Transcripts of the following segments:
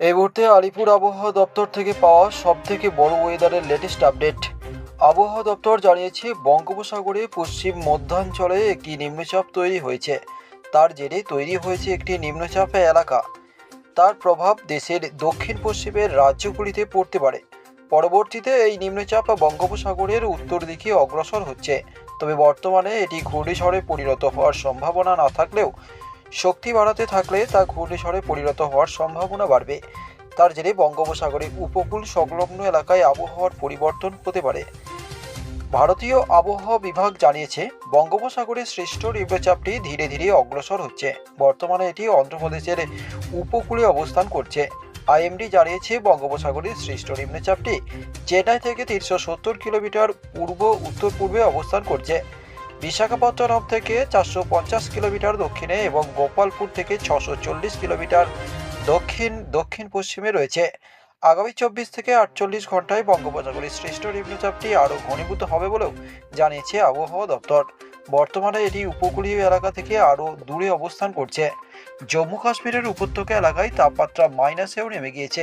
এই মুহূর্তে আলিপুর আবহাওয়া দপ্তর থেকে পাওয়া সব থেকে বড় ওয়েদারের লেটেস্ট আপডেট আবহাওয়া দপ্তর জানিয়েছে, বঙ্গোপসাগরে পশ্চিম মধ্যাঞ্চলে একটি নিম্নচাপ তৈরি হয়েছে। তার জেরে তৈরি হয়েছে একটি নিম্নচাপ এলাকা। তার প্রভাব দেশের দক্ষিণ পশ্চিমের রাজ্যগুলিতে পড়তে পারে। পরবর্তীতে এই নিম্নচাপ বঙ্গোপসাগরের উত্তর দিকে অগ্রসর হচ্ছে। তবে বর্তমানে এটি ঘূর্ণিঝড়ে পরিণত হওয়ার সম্ভাবনা না থাকলেও শক্তি বাড়াতে থাকলে তা ঘূর্ণিঝড়ে পরিণত হওয়ার সম্ভাবনা বাড়বে। তার জেরে বঙ্গোপসাগরে উপকূল সংলগ্ন এলাকায় আবহাওয়ার পরিবর্তন হতে পারে। ভারতীয় আবহাওয়া বিভাগ জানিয়েছে, বঙ্গোপসাগরে সৃষ্ট নিম্নচাপটি ধীরে ধীরে অগ্রসর হচ্ছে। বর্তমানে এটি অন্ধ্রপ্রদেশের উপকূলে অবস্থান করছে। আইএমডি জানিয়েছে বঙ্গোপসাগরের সৃষ্ট নিম্নচাপটি চেন্নাই থেকে তিনশো সত্তর কিলোমিটার পূর্ব উত্তর পূর্বে অবস্থান করছে। বিশাখাপত্তনম থেকে চারশো পঞ্চাশ কিলোমিটার দক্ষিণে এবং গোপালপুর থেকে ছশো কিলোমিটার দক্ষিণ দক্ষিণ পশ্চিমে রয়েছে। আগামী চব্বিশ থেকে আটচল্লিশ ঘন্টায় বঙ্গোপসাগরের সৃষ্ট নিম্নচাপটি আরও ঘনীভূত হবে বলেও জানিয়েছে আবহাওয়া দপ্তর। বর্তমানে এটি উপকূলীয় এলাকা থেকে আরও দূরে অবস্থান করছে। জম্মু কাশ্মীরের উপত্যকা এলাকায় তাপমাত্রা মাইনাসেও নেমে গিয়েছে।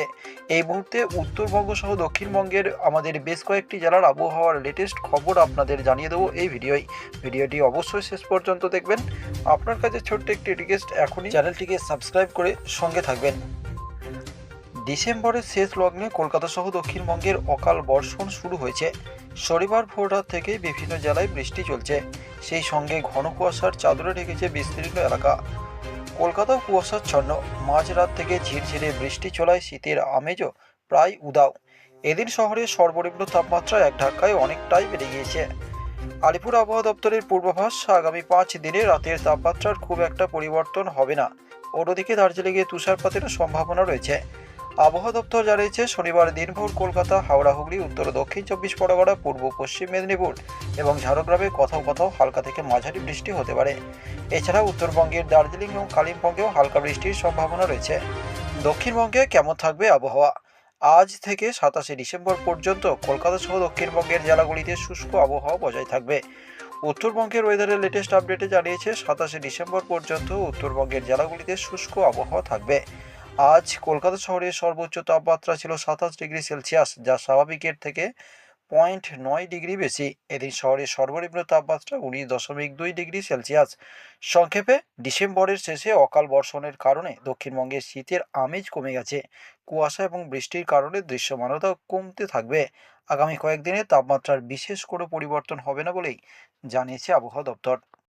এই মুহূর্তে উত্তরবঙ্গ সহ দক্ষিণবঙ্গের আমাদের বেশ কয়েকটি জেলার আবহাওয়ার লেটেস্ট খবর আপনাদের জানিয়ে দেবো এই ভিডিওয়। ভিডিওটি অবশ্যই শেষ পর্যন্ত দেখবেন। আপনার কাছে ছোট্ট একটি রিকোয়েস্ট এখনই চ্যানেলটিকে সাবস্ক্রাইব করে সঙ্গে থাকবেন। ডিসেম্বরের শেষ লগ্নে কলকাতা সহ দক্ষিণবঙ্গের অকাল বর্ষণ শুরু হয়েছে। শনিবার ভোর রাত থেকে বিভিন্ন জেলায় বৃষ্টি চলছে। সেই সঙ্গে ঘন কুয়াশার চাদরে ঢেকেছে বিস্তীর্ণ এলাকা। কলকাতাও কুয়াশাচ্ছন্ন মাঝরাত থেকে ঝিরঝিরে বৃষ্টি চলায় শীতের আমেজও প্রায় উদাও। এদিন শহরের সর্বনিম্ন তাপমাত্রা এক ধাক্কায় অনেকটাই বেড়ে গিয়েছে। আলিপুর আবহাওয়া দপ্তরের পূর্বাভাস, আগামী পাঁচ দিনে রাতের তাপমাত্রার খুব একটা পরিবর্তন হবে না। অন্যদিকে দার্জিলিংয়ে তুষারপাতেরও সম্ভাবনা রয়েছে। আবহাওয়া দপ্তর জানিয়েছে, শনিবার দিনভর কলকাতা, হাওড়া, হুগলি, উত্তর দক্ষিণ চব্বিশ পরগনা, পূর্ব, পশ্চিম মেদিনীপুর এবং ঝাড়গ্রামে কোথাও কোথাও হালকা থেকে মাঝারি বৃষ্টি হতে পারে। এছাড়া উত্তরবঙ্গের দার্জিলিং এবং কালিম্পংয়েও হালকা বৃষ্টির সম্ভাবনা রয়েছে। দক্ষিণবঙ্গে কেমন থাকবে আবহাওয়া? আজ থেকে সাতাশে ডিসেম্বর পর্যন্ত কলকাতা সহ দক্ষিণবঙ্গের জেলাগুলিতে শুষ্ক আবহাওয়া বজায় থাকবে। উত্তরবঙ্গের ওয়েদারের লেটেস্ট আপডেটে জানিয়েছে, সাতাশে ডিসেম্বর পর্যন্ত উত্তরবঙ্গের জেলাগুলিতে শুষ্ক আবহাওয়া থাকবে। আজ কলকাতা শহরের সর্বোচ্চ তাপমাত্রা ছিল সাতাশ ডিগ্রি সেলসিয়াস, যা স্বাভাবিকের থেকে পয়েন্ট নয় ডিগ্রি বেশি। এদিন শহরের সর্বনিম্ন তাপমাত্রা উনিশ দশমিক দুই ডিগ্রি সেলসিয়াস। সংক্ষেপে, ডিসেম্বরের শেষে অকাল বর্ষণের কারণে দক্ষিণবঙ্গে শীতের আমেজ কমে গেছে। কুয়াশা এবং বৃষ্টির কারণে দৃশ্যমানতা কমতে থাকবে। আগামী কয়েকদিনে তাপমাত্রার বিশেষ কোনো পরিবর্তন হবে না বলেই জানিয়েছে আবহাওয়া দপ্তর।